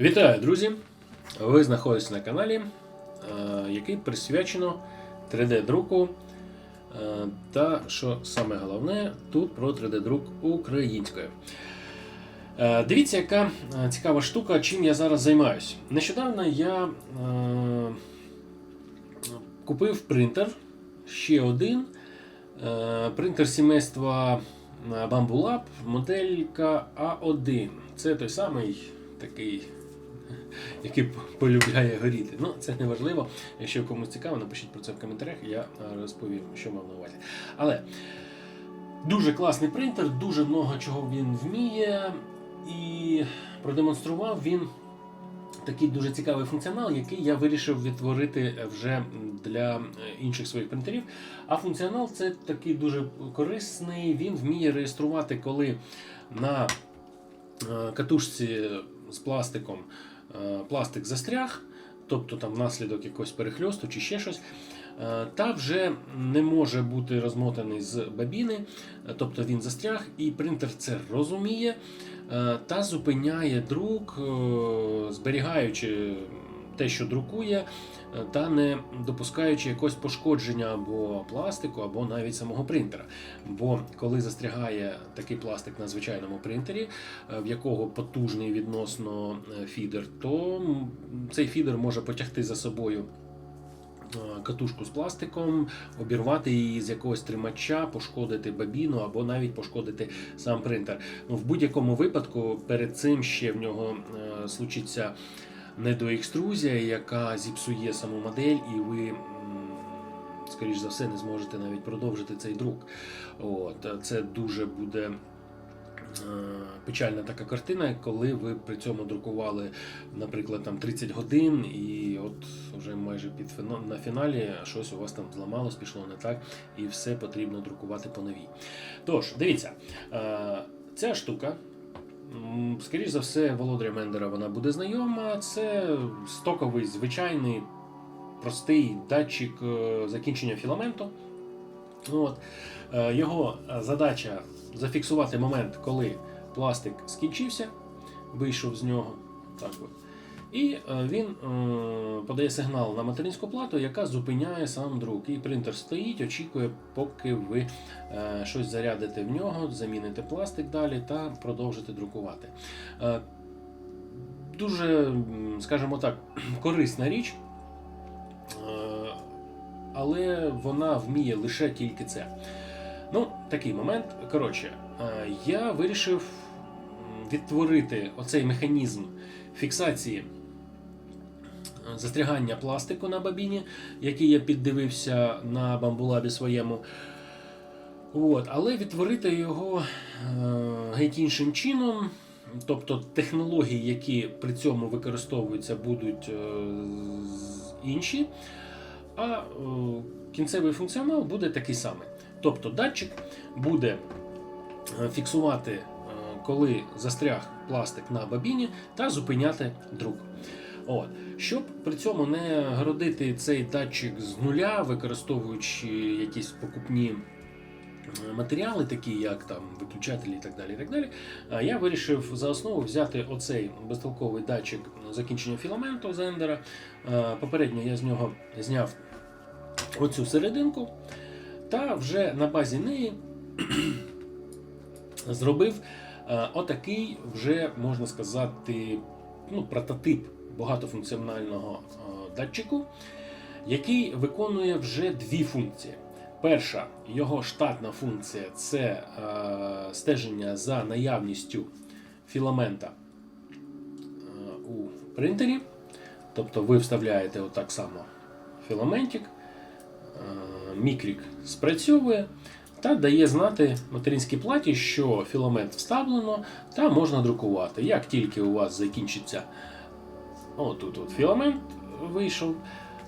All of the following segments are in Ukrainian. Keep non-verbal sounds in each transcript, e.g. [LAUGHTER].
Вітаю, друзі! Ви знаходитесь на каналі, е, який присвячено 3D-друку. е, Та, що саме головне, тут про 3D-друк українською. Е, Дивіться, яка цікава штука, чим я зараз займаюся. Нещодавно я купив принтер, ще один. Принтер сімейства Bamboo Lab, моделька А1. Це той самий такий, [LAUGHS] який полюбляє горіти. Ну, це не важливо. Якщо комусь цікаво, напишіть про це в коментарях, я е, розповім, що мав на увазі. Але дуже класний принтер, дуже много чого він вміє, і продемонстрував він такий дуже цікавий функціонал, який я вирішив відтворити вже для е, інших своїх принтерів. А функціонал це такий дуже корисний. Він вміє реєструвати, коли на е, катушці з пластиком пластик застряг, тобто там внаслідок якогось перехльосту чи ще щось. е, Та вже не може бути розмотаний з бабіни, е, тобто він застряг, і принтер це розуміє е, та зупиняє друк, е, зберігаючи те, що друкує, е, та не допускаючи якогось пошкодження або пластику, або навіть самого принтера. Бо коли застрягає такий пластик на звичайному принтері, е, в якого потужний відносно е, фідер, то цей фідер може потягти за собою. е, Катушку з пластиком, обірвати її з якогось тримача, пошкодити бабіну або навіть пошкодити сам принтер. Ну, в будь-якому випадку перед цим ще в нього е, случиться недоекструзія, яка зіпсує саму модель, і ви, скоріш за все, не зможете навіть продовжити цей друк. От, це дуже буде. е, Печальна така картина, коли ви при цьому друкували, наприклад, там 30 годин, і от вже майже під фіно- на фіналі щось у вас там зламалось, пішло не так, і все потрібно друкувати по новій. Тож, дивіться, е, ця штука, м, скоріш за все, володаря Мендера вона буде знайома. Це стоковий, звичайний, простий датчик е, закінчення філаменту. От. Е, Його задача зафіксувати момент, коли пластик скінчився, вийшов з нього. Так от. І е, він е, подає сигнал на материнську плату, яка зупиняє сам друк. І принтер стоїть, очікує, поки ви е, щось зарядите в нього, заміните пластик далі та продовжите друкувати. Дуже, скажімо так, [CLEARS THROAT] корисна річ, але вона вміє лише тільки це. Ну, такий момент. Коротше, я вирішив відтворити оцей механізм фіксації застрягання пластику на бабіні, який я піддивився на бамбулабі своєму. От, але відтворити його е, геть іншим чином. Тобто технології, які при цьому використовуються, будуть е, інші, а е, кінцевий функціонал буде такий самий. Тобто датчик буде фіксувати, коли застряг пластик на бабіні, та зупиняти друк. От. Щоб при цьому не городити цей датчик з нуля, використовуючи якісь покупні матеріали, такі як там виключателі і так далі. І так далі е, я вирішив за основу взяти оцей безтолковий датчик закінчення філаменту з ендера. Е, Попередньо я з нього зняв оцю серединку, та вже на базі неї [CLEARS THROAT] зробив е, отакий, вже можна сказати, ну, прототип багатофункціонального е, датчику, який виконує вже дві функції. Перша його штатна функція це е, стеження за наявністю філамента е, у принтері. Тобто ви вставляєте отак само філаментик, мікрік спрацьовує та дає знати материнській платі, що філамент вставлено та можна друкувати. Як тільки у вас закінчиться отут от філамент вийшов,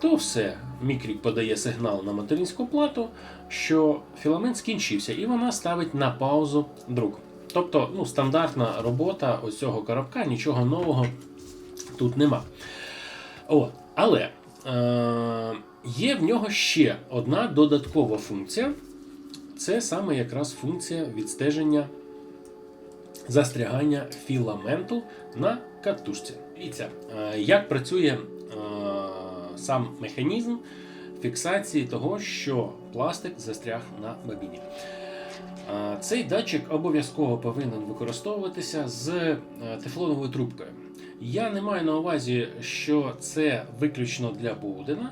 то все, мікрік подає сигнал на материнську плату, що філамент скінчився, і вона ставить на паузу друк. Тобто ну, стандартна робота ось цього коробка, нічого нового тут нема. От. Але е, є в нього ще одна додаткова функція. Це саме якраз функція відстеження застрягання філаменту на катушці. Дивіться, е, як працює е, сам механізм фіксації того, що пластик застряг на бобіні. Е, Цей датчик обов'язково повинен використовуватися з тефлоновою трубкою. Я не маю на увазі, що це виключно для Боудена.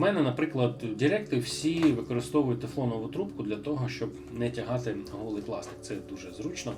Мене, наприклад, директи всі використовують тефлонову трубку для того, щоб не тягати голий пластик. Це дуже зручно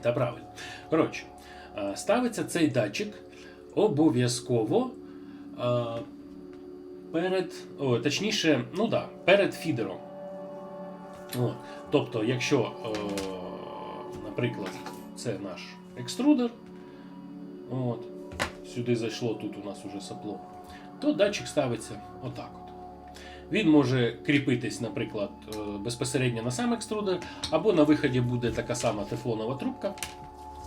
та правильно. Коротше, е, ставиться цей датчик обов'язково е, перед, о, точніше, ну да, перед фідером. От. Тобто, якщо, е, наприклад, це наш екструдер, от, сюди зайшло, тут у нас уже сопло, то датчик ставиться отак. от. Він може кріпитись, наприклад, е, безпосередньо на сам екструдер, або на виході буде така сама тефлонова трубка,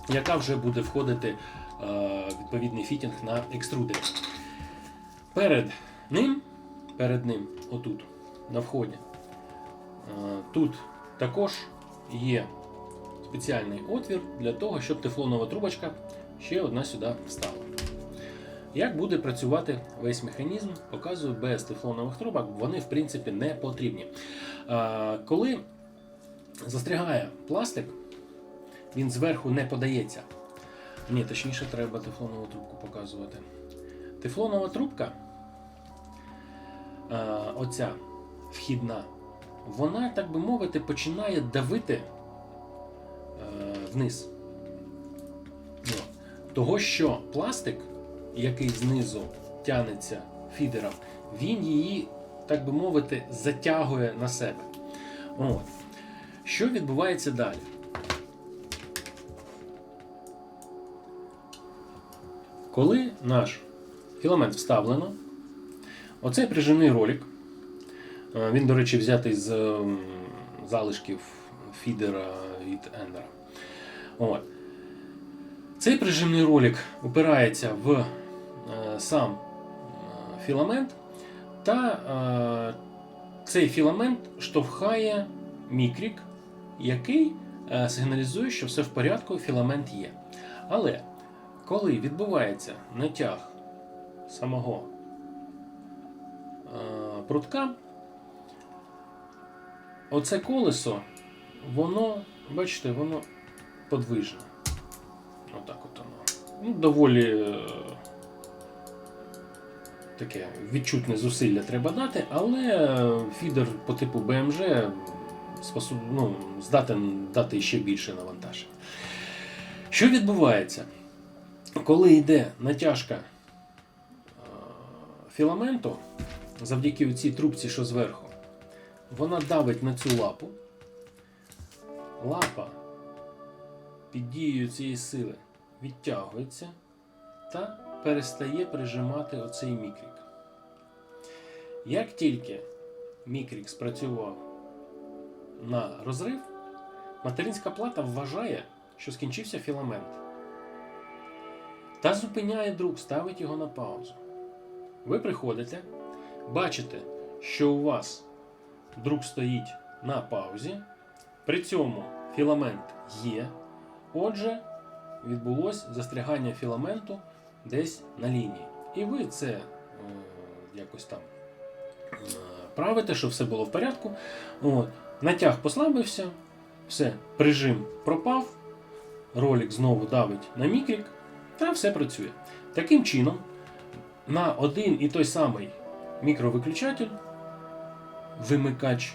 яка вже буде входити е, відповідний фітінг на екструдері. Перед ним, перед ним, отут, на вході, е, тут також є спеціальний отвір для того, щоб тефлонова трубочка ще одна сюди встала. Як буде працювати весь механізм, показую без тефлонових трубок, вони в принципі не потрібні. Коли застрягає пластик, він зверху не подається. Ні, точніше, треба тефлонову трубку показувати. Тефлонова трубка, оця вхідна, вона, так би мовити, починає давити е, вниз. Того, що пластик, який знизу тянеться фідером, він її, так би мовити, затягує на себе. От. Що відбувається далі? Коли наш філамент вставлено, оцей прижимний ролик, е, він, до речі, взятий з залишків фідера від Ендера. От. Цей прижимний ролик упирається в сам е, філамент, та е, цей філамент штовхає мікрік, який е, сигналізує, що все в порядку, філамент є. Але коли відбувається натяг самого е, прутка, оце колесо, воно, бачите, воно подвижне. Отак от воно. Ну, доволі е, таке відчутне зусилля треба дати, але фідер по типу BMG способ, ну, здатен дати ще більше навантаження. Що відбувається? Коли йде натяжка е, філаменту, завдяки цій трубці, що зверху, вона давить на цю лапу. Лапа під дією цієї сили відтягується та перестає прижимати оцей мікрік. Як тільки мікрік спрацював на розрив, материнська плата вважає, що скінчився філамент. Та зупиняє друк, ставить його на паузу. Ви приходите, бачите, що у вас друк стоїть на паузі, при цьому філамент є. Отже, відбулось застрягання філаменту десь на лінії. І ви це е, якось там е, правите, щоб все було в порядку. От. Натяг послабився, все, прижим пропав, ролик знову давить на мікрік, та все працює. Таким чином, на один і той самий мікровиключатель, вимикач,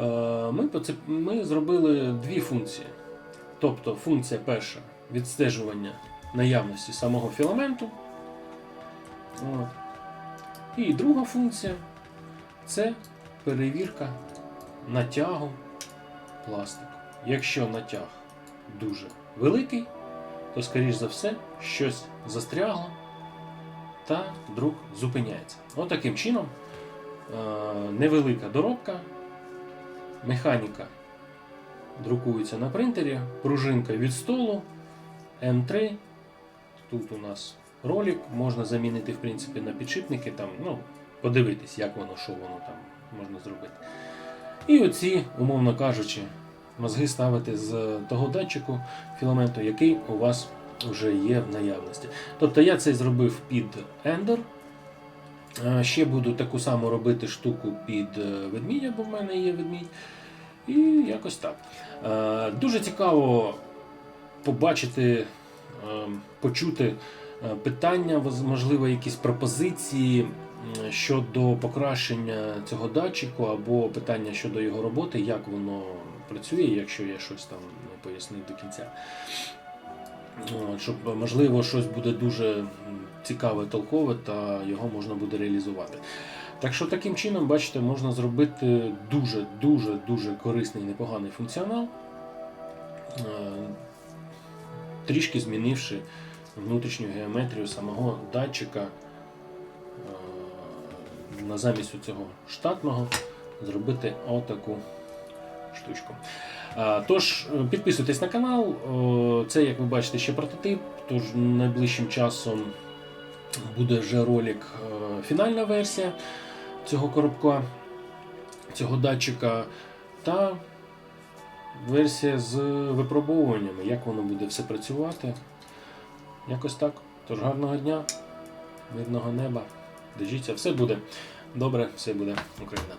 е, ми, ми зробили дві функції. Тобто функція перша відстежування наявності самого філаменту. І друга функція це перевірка натягу пластику. Якщо натяг дуже великий, то, скоріш за все, щось застрягло та друк зупиняється. От чином е, невелика доробка, механіка друкується на принтері, пружинка від столу М3. Тут у нас ролик, можна замінити в принципі на підшипники, там, ну, подивитись, як воно, що воно там можна зробити. І оці, умовно кажучи, мозги ставити з того датчику філаменту, який у вас вже є в наявності. Тобто я це зробив під Ender. Е, Ще буду таку саму робити штуку під е, ведмідя, бо в мене є ведмідь. І якось так. Е, Дуже цікаво побачити, почути е, питання, можливо, якісь пропозиції щодо покращення цього датчику, або питання щодо його роботи, як воно працює, якщо я щось там не пояснив до кінця. Щоб, можливо, щось буде дуже цікаве, толкове, та його можна буде реалізувати. Так що таким чином, бачите, можна зробити дуже, дуже, дуже корисний непоганий функціонал, е, трішки змінивши внутрішню геометрію самого датчика. Е, На замість цього штатного зробити отаку штучку. Тож, е, підписуйтесь на канал. Це, як ви бачите, ще прототип. Тож найближчим часом буде вже ролик, е, фінальна версія цього коробка, цього датчика, та версія з випробовуваннями, як воно буде все працювати. Якось так. Тож гарного дня, мирного неба. Держіться, все буде добре, все буде Україна.